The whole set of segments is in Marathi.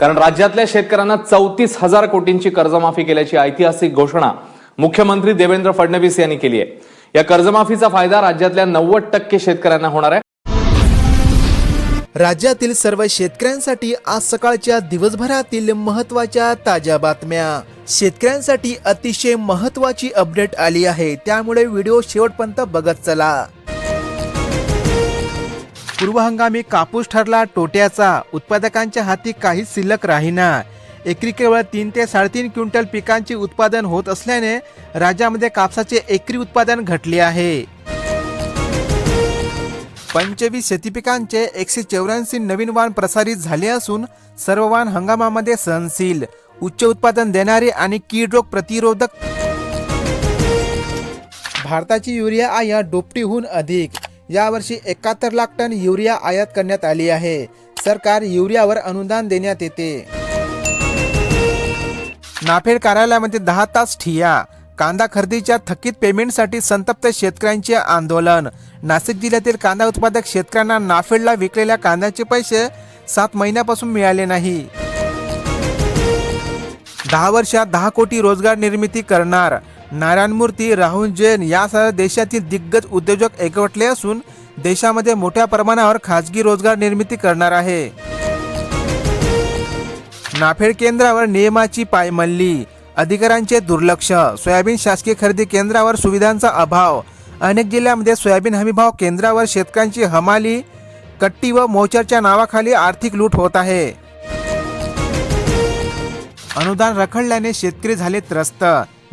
कारण राज्यातल्या शेतकऱ्यांना चौतीस हजार कोटींची कर्जमाफी केल्याची ऐतिहासिक घोषणा मुख्यमंत्री देवेंद्र फडणवीस यांनी केली आहे. या कर्जमाफीचा फायदा राज्यातल्या नव्वद टक्के शेतकऱ्यांना होणार आहे. राज्यातील सर्व शेतकऱ्यांसाठी आज सकाळच्या दिवसभरातील महत्त्वाच्या ताज्या बातम्या. शेतकऱ्यांसाठी अतिशय महत्वाची अपडेट आली आहे. त्यामुळे व्हिडिओ शेवटपर्यंत बघत चला. पूर्व हंगामी कापूस ठरला टोट्याचा. उत्पादकांच्या हाती काहीच शिल्लक राहीना. एकरी केवळ तीन ते साडेतीन क्विंटल पिकांचे उत्पादन होत असल्याने राज्यामध्ये कापसाचे एकरी उत्पादन घटले आहे. पंचवीस शेतीपिकांचे एकशे चौऱ्याऐंशी नवीन वाण प्रसारित झाले असून सर्व वाण हंगामामध्ये सहनशील. उच्च उत्पादन देणारे आणि कीड रोग प्रतिरोधक भारताची युरिया आयात दुपटीहून अधिक. यावर्षी एकाहत्तर लाख टन युरिया आयात करण्यात आली आहे. सरकार युरियावर अनुदान देण्यात येते. नाफेड कार्यालयामध्ये दहा तास ठिया. कांदा खरेदीच्या थकीत पेमेंटसाठी संतप्त शेतकऱ्यांचे आंदोलन. नाशिक जिल्ह्यातील कांदा उत्पादक शेतकऱ्यांना नाफेडला विकलेल्या कांद्याचे पैसे सात महिन्यापासून मिळाले नाही. दहा वर्षात दहा कोटी रोजगार निर्मिती करणार. नारायण मूर्ती राहुल जैन यासह देशातील दिग्गज उद्योजक एकवटले असून देशामध्ये मोठ्या प्रमाणावर खाजगी रोजगार निर्मिती करणार आहे. नाफेड केंद्रावर नियमाची पायमल्ली अधिकाऱ्यांचे दुर्लक्ष सोयाबीन शासकीय खरेदी केंद्रावर सुविधांचा अभाव अनेक जिल्ह्यामध्ये सोयाबीन हमीभाव केंद्रावर शेतकऱ्यांची हमाली कट्टी व मोचरच्या नावाखाली आर्थिक लूट होत आहे. अनुदान रखडल्याने शेतकरी झाले त्रस्त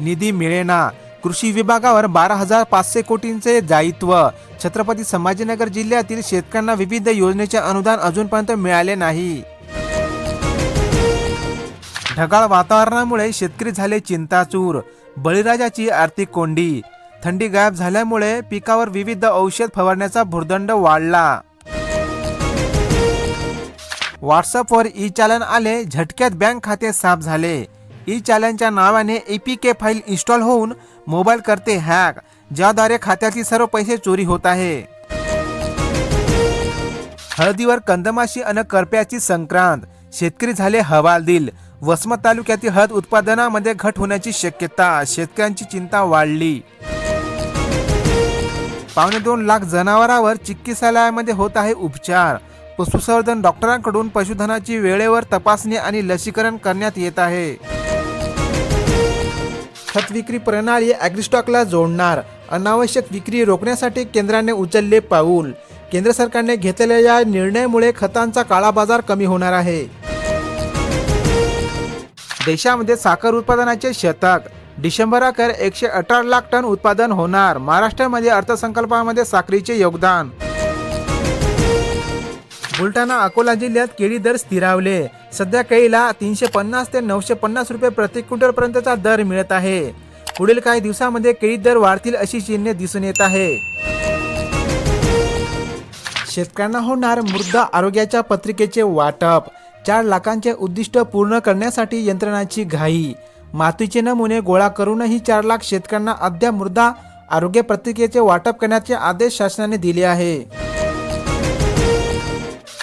निधी मिळेना. कृषी विभागावर बारा हजार पाचशे कोटींचे दायित्व छत्रपती संभाजीनगर जिल्ह्यातील शेतकऱ्यांना विविध योजनेचे अनुदान अजूनपर्यंत मिळाले नाही. ढगाळ वातावरणामुळे शेतकरी झाले चिंताचूर. बळीराजाची आर्थिक कोंडी. थंडी गायब झाल्यामुळे पिकावर विविध औषध फवारण्याचा भुर्दंड वाढला. व्हॉट्सअपवर ई चालन आले झटक्यात बँक खाते साफ झाले. ई चॅलेंजच्या नावाने A P K file install होऊन मोबाईल करते हॅक ज्याद्वारे खात्यातील सर्व पैसे चोरी होत आहे. हळदीवर कंदमाशी अन करप्याची संक्रांत शेतकरी झाले हवालदिल वसमत तालुक्यातील हळद उत्पादनामध्ये घट होण्याची शक्यता शेतकऱ्यांची चिंता वाढली. पावणे दोन लाख जनावरांवर चिकित्सालयामध्ये होत आहे उपचार. पशुसंवर्धन डॉक्टरांकडून पशुधनाची वेळेवर तपासणी आणि लसीकरण करण्यात येत आहे. खत विक्री प्रणाली ॲग्रिस्टॉकला जोडणार. अनावश्यक विक्री रोखण्यासाठी केंद्राने उचलले पाऊल. केंद्र सरकारने घेतलेल्या या निर्णयामुळे खतांचा काळा बाजार कमी होणार आहे. देशामध्ये साखर उत्पादनाचे शतक. डिसेंबर अखेर एकशे अठरा लाख टन उत्पादन होणार. महाराष्ट्रामध्ये अर्थसंकल्पामध्ये साखरीचे योगदान. बुलढाणा अकोला जिल्ह्यात केळी दर स्थिरावले. सध्या केळीला तीनशे पन्नास ते नऊशे पन्नास रुपये प्रति क्विंटल पर्यंतचा दर मिळत आहे. पुढील काही दिवसामध्ये केळी दर वाढतील अशी चिन्हे दिसून येत आहे. शेतकऱ्यांना होणार मृदा आरोग्याच्या पत्रिकेचे वाटप. चार लाखांचे उद्दिष्ट पूर्ण करण्यासाठी यंत्रणाची घाई. मातीचे नमुने गोळा करूनही चार लाख शेतकऱ्यांना अद्याप मृदा आरोग्य पत्रिकेचे वाटप करण्याचे आदेश शासनाने दिले आहे.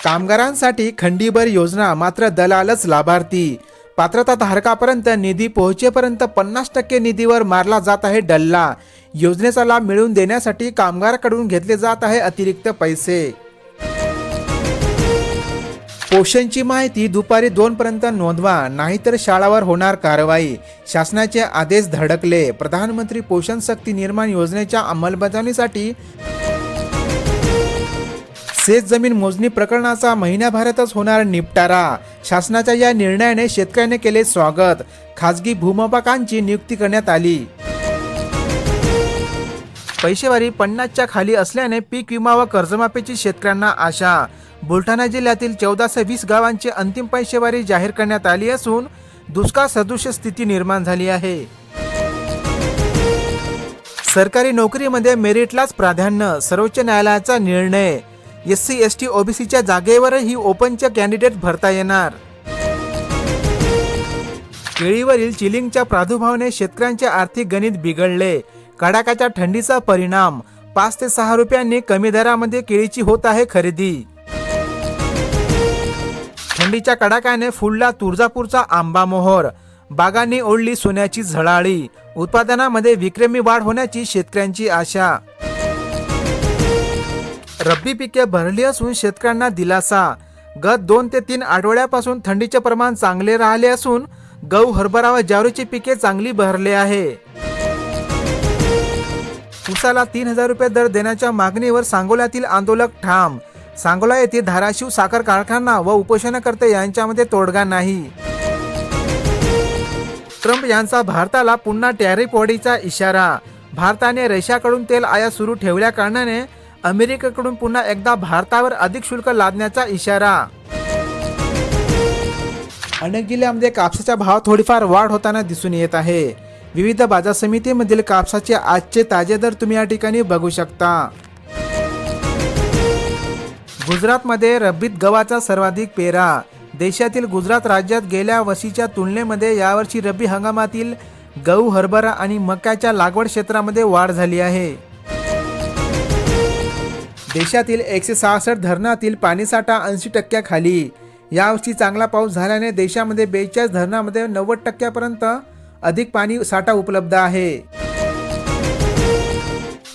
कामगारांसाठी खंडीभर योजना मात्र दलालच लाभार्थी. पात्रता धारकापर्यंत निधी पोहोचेपर्यंत पन्नास टक्के निधीवर मारला जात आहे डल्ला. योजनेचा लाभ मिळवून देण्यासाठी कामगाराकडून घेतले जात आहे अतिरिक्त पैसे. पोषणची माहिती दुपारी दोन पर्यंत नोंदवा नाहीतर शाळावर होणार कारवाई. शासनाचे आदेश धडकले. प्रधानमंत्री पोषण शक्ती निर्माण योजनेच्या अंमलबजावणीसाठी शेत जमीन मोजणी प्रकरणाचा महिन्याभरातच होणार निपटारा. शासनाच्या या निर्णयाने शेतकऱ्याने केले स्वागत. खासगी भूमापकांची नियुक्ती करण्यात आली. पैशेवारी पन्नासच्या खाली असल्याने पीक विमा व कर्जमाफीची शेतकऱ्यांना आशा. बुलढाणा जिल्ह्यातील चौदाशे वीस गावांची अंतिम पैशेवारी जाहीर करण्यात आली असून दुष्काळ सदृश स्थिती निर्माण झाली आहे. सरकारी नोकरीमध्ये मेरिटलाच प्राधान्य सर्वोच्च न्यायालयाचा निर्णय. एस सी एस टी ओबीसीच्या जागेवरही ओपनच्या कॅन्डिडेट भरता येणार. केळीवरील चिलिंगच्या प्रादुर्भावाने शेतकऱ्यांचे आर्थिक गणित बिघडले. कडाक्याच्या थंडीचा परिणाम. पाच ते सहा रुपयांनी कमी दरामध्ये केळीची होत आहे खरेदी. थंडीच्या कडाक्याने फुलला तुळजापूरचा आंबा मोहर. बागांनी ओढली सोन्याची झळाळी. उत्पादनामध्ये विक्रमी वाढ होण्याची शेतकऱ्यांची आशा. रब्बी पिके भरली असून शेतकऱ्यांना दिलासा. गत दोन ते तीन आठवड्यापासून थंडीचे प्रमाण चांगले राहिले असून गहू हरभरा व ज्वारीची पिके चांगली भरले आहे. उसाला तीन हजार रुपये दर देण्याच्या मागणीवर सांगोल्यातील आंदोलक ठाम. सांगोला येथे धाराशिव साखर कारखाना व उपोषणकर्ते यांच्यामध्ये तोडगा नाही. ट्रम्प यांचा भारताला पुन्हा टॅरिफ वाढीचा इशारा. भारताने रशियाकडून तेल आयात सुरू ठेवल्या कारणाने अमेरिकेकडून पुन्हा एकदा भारतावर अधिक शुल्क लादण्याचा इशारा. अनेक जिल्ह्यामध्ये कापसाच्या भावात थोडीफार वाढ होताना दिसून येत आहे. विविध बाजार समितीमधील कापसाचे आजचे ताजे दर तुम्ही या ठिकाणी बघू शकता. गुजरातमध्ये रब्बीत गव्हाचा सर्वाधिक पेरा. देशातील गुजरात राज्यात गेल्या वर्षीच्या तुलनेमध्ये यावर्षी रब्बी हंगामातील गहू हरभरा आणि मक्याच्या लागवड क्षेत्रामध्ये वाढ झाली आहे. देशातील एकशे सहासष्ट धरणातील पाणीसाठा ऐंशी टक्क्याखाली यावर्षी चांगला पाऊस झाल्याने देशामध्ये बेचाळीस धरणामध्ये नव्वद टक्क्यापर्यंत अधिक पाणी साठा उपलब्ध आहे.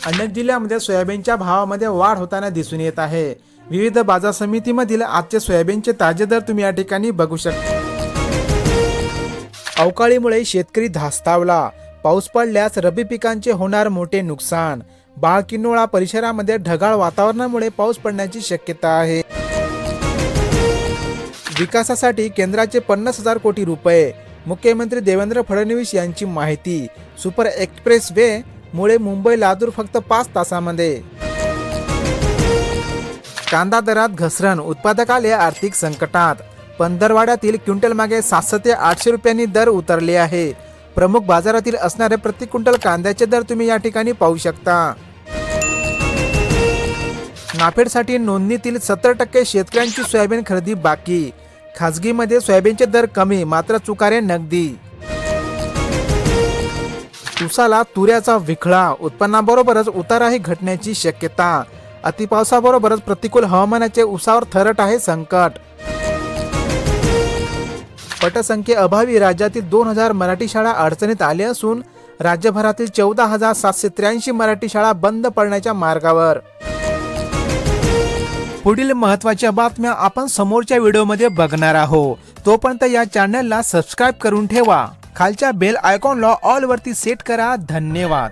अनेक जिल्ह्यामध्ये सोयाबीनच्या भावामध्ये वाढ होताना दिसून येत आहे. विविध बाजार समितीमधील आजचे सोयाबीनचे ताजे दर तुम्ही या ठिकाणी बघू शकता अवकाळीमुळे शेतकरी धास्तावला. पाऊस पडल्यास रब्बी पिकांचे होणार मोठे नुकसान. बाळकिन्नोळा परिसरामध्ये ढगाळ वातावरणामुळे पाऊस पडण्याची शक्यता आहे. विकासासाठी केंद्राचे पन्नास हजार कोटी रुपये. मुख्यमंत्री देवेंद्र फडणवीस यांची माहिती. सुपर एक्सप्रेस वे मुळे मुंबई लातूर फक्त पाच तासामध्ये. कांदा दरात घसरण उत्पादकाले आर्थिक संकटात. पंधरवाड्यातील क्विंटल मागे सातशे ते आठशे रुपयांनी दर उतरले आहे. प्रमुख बाजारातील असणारे प्रति क्विंटल कांद्याचे दर तुम्ही या ठिकाणी पाहू शकता. नाफेडसाठी नोंदणीतील सत्तर टक्के शेतकऱ्यांची सोयाबीन खरेदी बाकी. खाजगीमध्ये सोयाबीनचे दर कमी मात्र चुकारे नगदी. उसाला तुऱ्याचा विखळा उत्पन्नाबरोबरच उताराही घटण्याची शक्यता. अतिपावसाबरोबरच प्रतिकूल हवामानाचे उसावर थरट आहे संकट. पटसंख्येअभावी राज्यातील दोन हजार मराठी शाळा अडचणीत आले असून राज्यभरातील चौदा हजार सातशे त्र्याऐंशी मराठी शाळा बंद पडण्याच्या मार्गावर. पुढील महत्त्वाच्या बातम्या आपण समोरच्या व्हिडिओमध्ये बघणार आहोत. तोपर्यंत या चॅनलला सबस्क्राईब करून ठेवा. खालच्या बेल आयकॉनला ऑल वरती सेट करा. धन्यवाद.